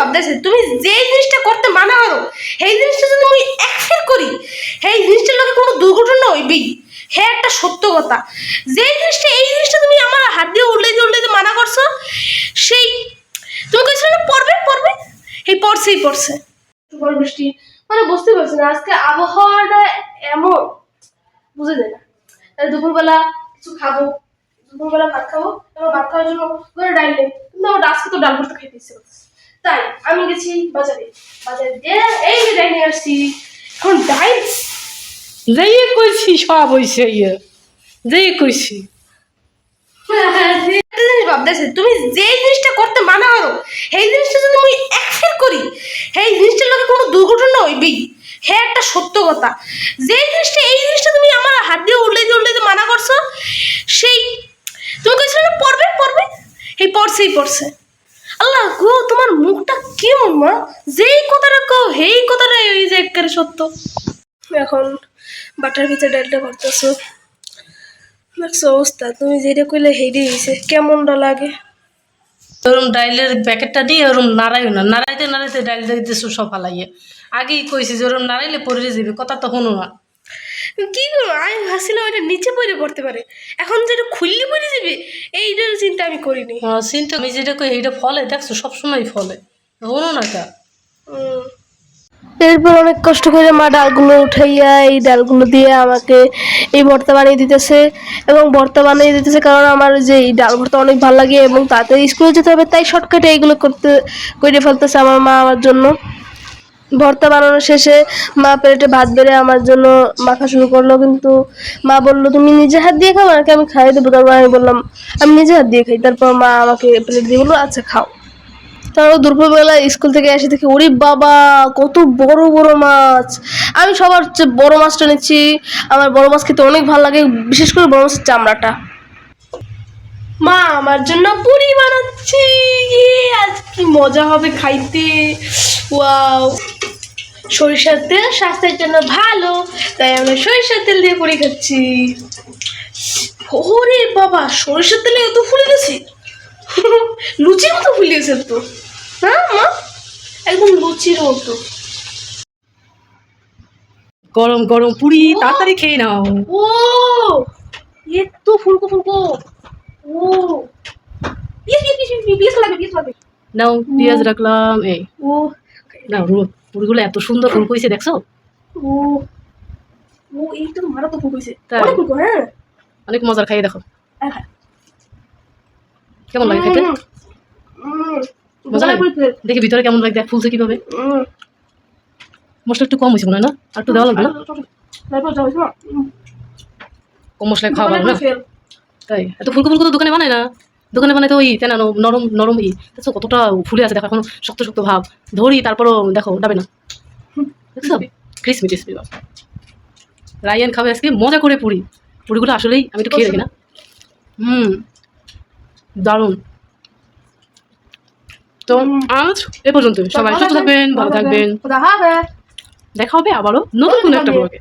ভাবতেছে, তুমি যে জিনিসটা করতে মানা করো সেই জিনিসটা যদি আমি একফের করি, সেই জিনিসটার লোকে কোনো দুর্ঘটনা হইবেই। হ্যাঁ একটা সত্য কথা। যে জিনিসটা, এই জিনিসটা তুমি আমার হাত দিয়ে উল্লে উল্লে দিয়ে মানা করছ, সেই তুমি কইছিলে না, পড়বে পড়বে এই পড়ছেই পড়ছে। তোমার বৃষ্টি। মানে বুঝতে পারছি না, আজকে আবহাওয়াটা এমন, বুঝে যায় না। দুপুরবেলা কিছু খাব, দুপুরবেলা ভাত খাব এবার ভাত খাওয়ার জন্য ঘরে ডাল নেই কিন্তু আমার আজকে তো ডাল ভর্তা খাইতে ইচ্ছে করতেছে। তাই আমি গেছি বাজারে। বাজারে গিয়ে এই যে ডাল আসছি এখন ডাল যেই কইছি সব হইছে ইয়ে। যেই কইছি। ভাবতেছে তুমি যে জিনিসটা করতে মানা করো সেই জিনিসটা যদি আমি একফের করি সেই জিনিসটার লোকে কোনো দুর্ঘটনা হইবেই। হ্যাঁ একটা সত্য কথা যে জিনিসটা এই জিনিসটা তুমি আমার হাত দিয়ে উল্লে দিয়ে দিয়ে মানা করছ সেই তুমি কইছিলে না পড়বে পড়বে? এই পড়ছেই পড়ছে। গো তোমার মুখটা কেমন মা? যেই কথাটা কও সেই কথাটাই ওই যে একেবারে সত্য। এখন বাটার ভিতরে ডালটা ভরতেছো। দেখছ অবস্থা তুমি যেটা কইলে হেডে হয়েছে কেমনটা লাগে? ওরম ডাইলের প্যাকেটটা দিয়ে ওরম নাড়াইও না। নাড়াইতে নাড়াইতে ডাইল দিতে সব ফালাইয়ে। আগেই কইছি যে ওরম নাড়াইলে পড়ে যাবে কথা তো শুনো না। কি করব আমি ভাবছিলাম এটা নিচে পড়ে পড়তে পারে। এখন যেটা খুললে পড়ে যাবে এইটার চিন্তা আমি করিনি। হ্যাঁ চিন্তা আমি যেটা কই এইটা ফলে দেখছ সবসময় ফলে। শুনো না উম। এরপর অনেক কষ্ট করে মা ডালগুলো উঠাইয়া এই ডালগুলো দিয়ে আমাকে এই ভর্তা বানিয়ে দিতেছে এবং ভর্তা বানিয়ে দিতেছে কারণ আমার যে এই ডাল ভর্তা অনেক ভালো লাগে এবং তাতে স্কুলে যেতে হবে তাই শর্টকাটে এইগুলো করতে করে ফেলতেছে আমার মা আমার জন্য। ভর্তা বানানোর শেষে মা প্লেটে ভাত বেড়ে আমার জন্য মাখা শুরু করল কিন্তু মা বলল তুমি নিজে হাত দিয়ে খাও নাকি আমি খাইয়ে দেবো। তারপর আমি বললাম আমি নিজে হাত দিয়ে খাই। তারপর মা আমাকে প্লেট দিয়ে বলল আচ্ছা খাও। তারপর দুপুরবেলা স্কুল থেকে এসে দেখি ওরে বাবা কত বড় বড় মাছ। আমি সবার বড় মাছটা নিচ্ছি। আমার বড় মাছ খেতে অনেক ভালো লাগে বিশেষ করে বড় মাছের চামড়াটা। মা আমার জন্য পুরি বানাচ্ছি। ইয়ে, আজ কি মজা হবে খাইতে। ওয়াও। সরিষার তেল স্বাস্থ্যের জন্য ভালো তাই আমরা সরিষার তেল দিয়ে পুরি খাচ্ছি ওরে বাবা সরিষার তেলে এত ফুলে গেছে লুচির মতো ফুলিয়েছে তো না মা একদম লুচির মতো গরম গরম পুরি তাড়াতাড়ি খেয়ে নাও ও এ তো ফুলকো ফুলকো ও পিস পিস পিস লাগবে পিস লাগবে নাও পেঁয়াজ রাখলাম এই ও নাও রু- পুরিগুলো এত সুন্দর ফুল কইছে দেখছ? ও ও এই তো ফুল তাই? অনেক ফুলকো হ্যাঁ? অনেক মজার খাইয়ে দেখো। কেমন লাগে উম, মজা লাগে? দেখি ভিতরে কেমন লাগে দেখ ফুলছে কীভাবে। মশলা একটু কম হয়েছে মনে হয় না? আর একটু দেওয়া লাগবে না? যাও শোনো। উম, কম মশলায় খাওয়া ভালো না? তাই। এত ফুলকো ফুলকো তো দোকানে বানায় না? দোকানে বানায় তো ওই তেনা নরম নরম ই। দেখছ কতটা ফুলে আছে দেখো এখন শক্ত শক্ত ভাব। ধরি তারপরও দেখো ডাবে না। দেখছ? ক্রিসপি ক্রিসপি ভাব। রায়ান খাবে আজকে মজা করে পুরি। পুরিগুলো আসলেই আমি একটু খেয়ে দেখি না। হুম। দারুণ। তো আজ এ পর্যন্ত সবাই সুস্থ থাকবেন ভালো থাকবেন। দেখা হবে আবারও নতুন কোনো একটা ব্লগে